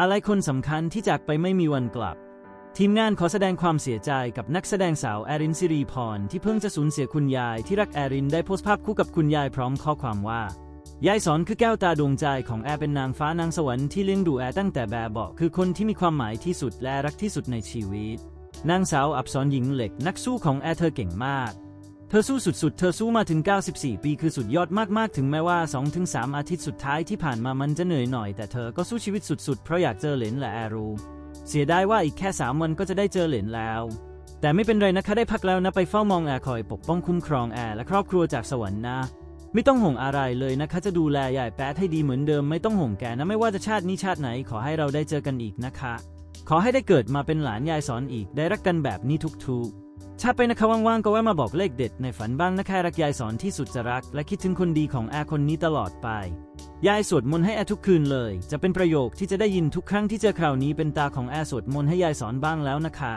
อะไรคนสำคัญที่จากไปไม่มีวันกลับ ทีมงานขอแสดงความเสียใจกับนักแสดงสาวแอรินซิรีพรที่เพิ่งจะสูญเสียคุณยายที่รักแอรินได้โพสต์ภาพคู่กับคุณยายพร้อมข้อความว่ายายสอนคือแก้วตาดวงใจของแอร์เป็นนางฟ้านางสวรรค์ที่เลี้ยงดูแอร์ตั้งแต่แบบเบาคือคนที่มีความหมายที่สุดและรักที่สุดในชีวิต นางสาวอับสรหญิงเหล็กนักสู้ของแอร์เธอเก่งมาก เธอสู้สุดๆ เธอสู้มาถึง 94 ปีคือสุดยอดมากๆ ถึงแม้ว่า 2-3 อาทิตย์สุดท้ายที่ผ่านมามันจะเหนื่อยหน่อย แต่เธอก็สู้ชีวิตสุดๆ เพราะอยากเจอเหลนและแอรูเสียดายว่าอีกแค่ 3 วันก็จะได้เจอเหลนแล้ว แต่ไม่เป็นไรนะคะได้พักแล้วนะไปเฝ้ามองแอร์คอยปกป้องคุ้มครองแอร์และครอบครัวจากสวรรค์นะไม่ต้องห่วงอะไรเลยนะคะจะดูแลยายแป๊ดให้ดีเหมือนเดิมไม่ต้องห่วงแกนะไม่ว่าจะชาตินี้ชาติไหนขอให้เราได้เจอกันอีกนะคะ ขอให้ได้เกิดมาเป็นหลานยายสอนอีกได้รักกันแบบนี้ทุกๆ ถ้าไปนะคะว่างๆก็แวะมาบอกเลขเด็ดในฝันบ้างนะคะรักยายสอนที่สุดจะรัก และคิดถึงคนดีของแอร์คนนี้ตลอดไป ยายสวดมนต์ให้แอร์ทุกคืนเลย จะเป็นประโยคที่จะได้ยินทุกครั้งที่เจอคราวนี้เป็นตาของแอร์สวดมนต์ให้ยายสอนบ้างแล้วนะคะ